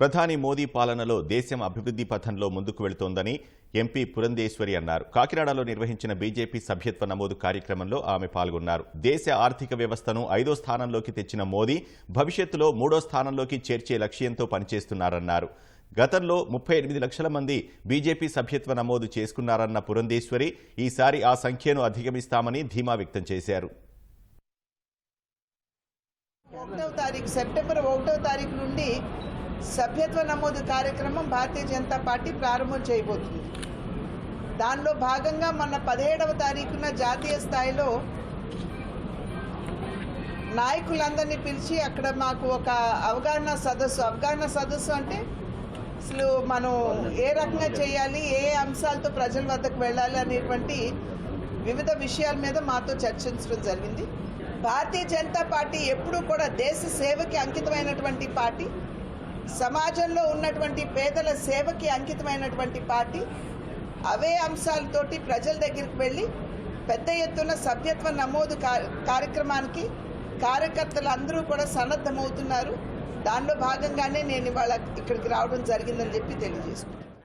ప్రధాని మోదీ పాలనలో దేశం అభివృద్ధి పథంలో ముందుకు వెళుతోందని ఎంపీ పురంధేశ్వరి అన్నారు. కాకినాడలో నిర్వహించిన బీజేపీ సభ్యత్వ నమోదు కార్యక్రమంలో ఆమె పాల్గొన్నారు. దేశ ఆర్థిక వ్యవస్థను ఐదో స్థానంలోకి తెచ్చిన మోదీ భవిష్యత్తులో మూడో స్థానంలోకి చేర్చే లక్ష్యంతో పనిచేస్తున్నారన్నారు. గతంలో ముప్పై ఎనిమిది లక్షల మంది బీజేపీ సభ్యత్వ నమోదు చేసుకున్నారన్న పురంధేశ్వరి ఈసారి ఆ సంఖ్యను అధిగమిస్తామని ధీమా వ్యక్తం చేశారు. ఒకటో తారీఖు సెప్టెంబర్ ఒకటో తారీఖు నుండి సభ్యత్వ నమోదు కార్యక్రమం భారతీయ జనతా పార్టీ ప్రారంభం చేయబోతుంది. దానిలో భాగంగా మొన్న పదిహేడవ తారీఖున జాతీయ స్థాయిలో నాయకులందరినీ పిలిచి అక్కడ మాకు ఒక అవగాహన సదస్సు అవగాహన సదస్సు అంటే అసలు మనం ఏ రకంగా చేయాలి ఏ ఏ అంశాలతో ప్రజల వద్దకు వెళ్ళాలి అనేటువంటి వివిధ విషయాల మీద మాతో చర్చించడం జరిగింది. భారతీయ జనతా పార్టీ ఎప్పుడూ కూడా దేశ సేవకి అంకితమైనటువంటి పార్టీ. సమాజంలో ఉన్నటువంటి పేదల సేవకి అంకితమైనటువంటి పార్టీ అవే అంశాలతోటి ప్రజల దగ్గరికి వెళ్ళి పెద్ద ఎత్తున సభ్యత్వ నమోదు కార్యక్రమానికి కార్యకర్తలు అందరూ కూడా సన్నద్ధమవుతున్నారు. దానిలో భాగంగానే నేను ఇవాళ ఇక్కడికి రావడం జరిగిందని చెప్పి తెలియజేసుకుంటాను